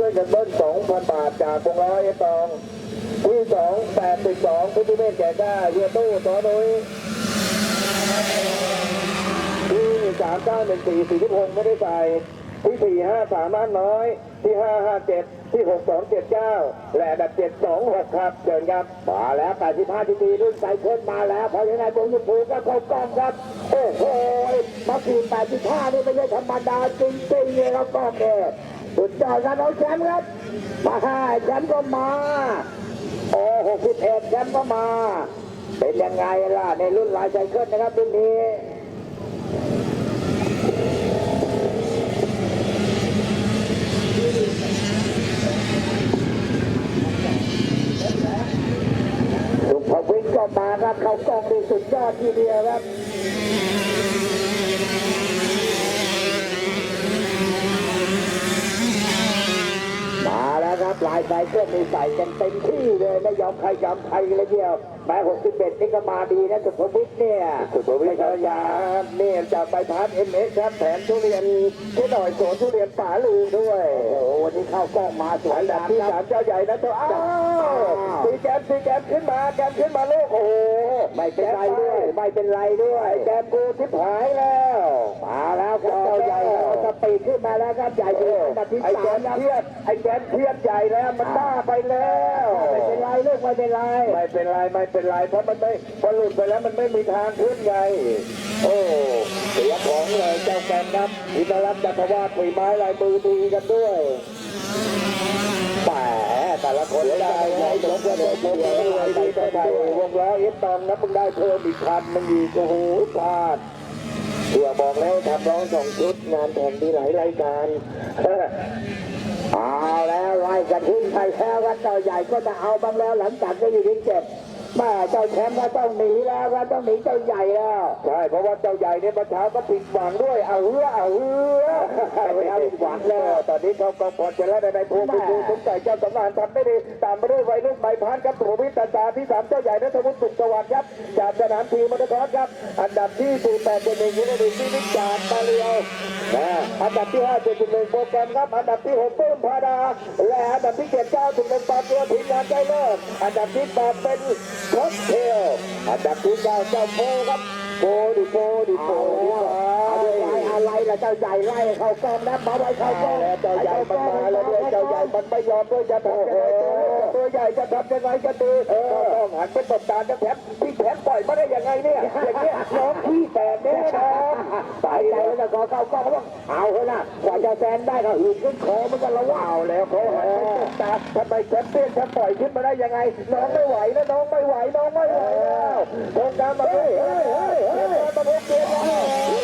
ช่วยกันเบิ้ล2,000 บาทจากวงล้อเอตองที่2 82พุทธิเมฆแก่กล้าเฮียตู้ต่อนุ้ยที่3 9 1 4 4 6ไม่ได้ใส่ที่ 4 5 3ล้านน้อย ที่ 5 5 7 ที่ 6 2 7 9 และอันดับ7 2 6 ครับเชิญครับ มาแล้ว 85ทีทีรุ่นไซเคิลมาแล้ว เพราะยังไงวงยุพูก็เข้ากล้องครับ โอ้โหมาขีด85นี่ไม่ใช่ธรรมดาจริงๆเลยครับกล้องเนี่ย สุดยอดครับเอาแชมป์ครับ มาห้าแชมป์ก็มา โอ้61แชมป์ก็มา เป็นยังไงล่ะ ในรุ่นลายไซเคิลนะครับรุ่นนี้สุภวิทย์ก็มาครับ เขากล้องดีสุดยอดทีเดียวครับ มาแล้วครับลายไซเคิลนี่ใส่กันเต็มที่เลยไม่ยอมใครยอมใครเลยเดียวแม้61นี่ก็มาดีนะสุภวิทย์เนี่ยสุภวิทยายาเนี่ยจากใบพัดเอ็มเอสครับแถมทุเรียนที่หน่อยสวนทุเรียนป่าลือด้วยโอ้โหวันนี้เข้ากล้องมาสวยอันดับงามที่คสารับมเจ้าใหญ่นะเจ้าอ้าวตีแกมตีแกมขึ้นมาแกมขึ้นมาลูกโอ้โหไม่เป็นไรด้วยไม่เป็นไรด้วยไอ้แกมกูทิพหายแล้ว ปีดขึ้นมาแล้วครับใหญ่อยู่อันดับที่ไอ้แกสามมครับเครียดไอ้แกมเครียดใหญ่แล้วมันบ้าไปแล้ว ไม่เป็นไรลูกไม่เป็นไรไม่เป็นไรไม่เป็นไรเพราะมันไม่พอหลุดไปแล้วมันไม่มีทางขึ้นไง โอ้เสียของเลยเจ้าแกมครับอินทรัตน์จักรวาลฝีไม้ลายมือดีกันด้วยแหมแต่ละคนเสียได้ดายใหไงญ่สสมมกักับบววงงล้ล้ออเอเอสสตตอองงนะนะมึมึงงได้ได้เพิ่มอีกพันมึงอีกโอ้โหพลาด ตัวบอกแล้วทำร้องสองชุดงานแข่งมีหลายรายการเอาแล้วไล่กันทิ้งไปแล้ววัดเจ้าใหญ่ก็จะเอาบ้างแล้วหลังจากที่อยู่ที่เจ็บ แม่เจ้าแชมป์ก็ต้องหนีแล้วครับต้องหนีเจ้าใหญ่แล้ว ใช่เพราะว่าเจ้าใหญ่เนี่ยเมื่อเช้าก็ผิดหวังด้วยเอาเหือเอาเหือไม่เอาผิดหวังแล้วตอนนี้เขาก็พอใจแล้วในในพวงคุณดูสมใจเจ้าสำนานทำได้ดีตามมาด้วยวัยรุ่นใบพันครับถูวิทย์ตาตาที่สามเจ้าใหญ่นัทวุฒิสุขสวัสดิ์ครับจากสนามทีมมอเตอร์คอร์สครับ อันดับที่สี่แปดเป็นหนึ่งยูนิตที่นิจจากมาเรียวนะ อันดับที่ห้าเจ็ดจุดหนึ่งโปรแกรมครับ อันดับที่หกเพิ่มพาดา และอันดับที่เจ็ดเก้าถึงหนึ่งปาตัวทีมงานใจเลิศอันดับที่แปดเป็นคอสเทลอันดับที่เก้าเจ้าโฟครับโฟดิโฟดิโฟเอาดิอะไรอะไรล่ะเจ้าใหญ่ไล่เข้ากล้องนะมาไว้เข้ากองแล้วเจ้าใหญ่มันมาแล้วด้วยเจ้าใหญ่มันไม่ยอมด้วยจะทำยังไงตัวใหญ่จะทำยังไงกันดีต้องหันเป็นตบตาจะแถมพี่แถมปล่อยมาได้ยังไงเนี่ยอย่างเงี้ยน้องพี่แตกแน่ อนไปแล้วจะขอเข้ากล้องว่าเอาเถอะนะกว่าจะแซนได้ก็หืดขึ้นคอมันก็ละว่าเอาแล้วเขาหันไปตบตาทำไมแชมเปี้ยนจะปล่อยขึ้นมาได้ยังไง น้องไม่ไหวนะน้องไม่ไหวน้องไม่ไหวแล้วโครงการมาเฮ้ยเฮ้ยเฮ้ยมาพบเกมแล้ว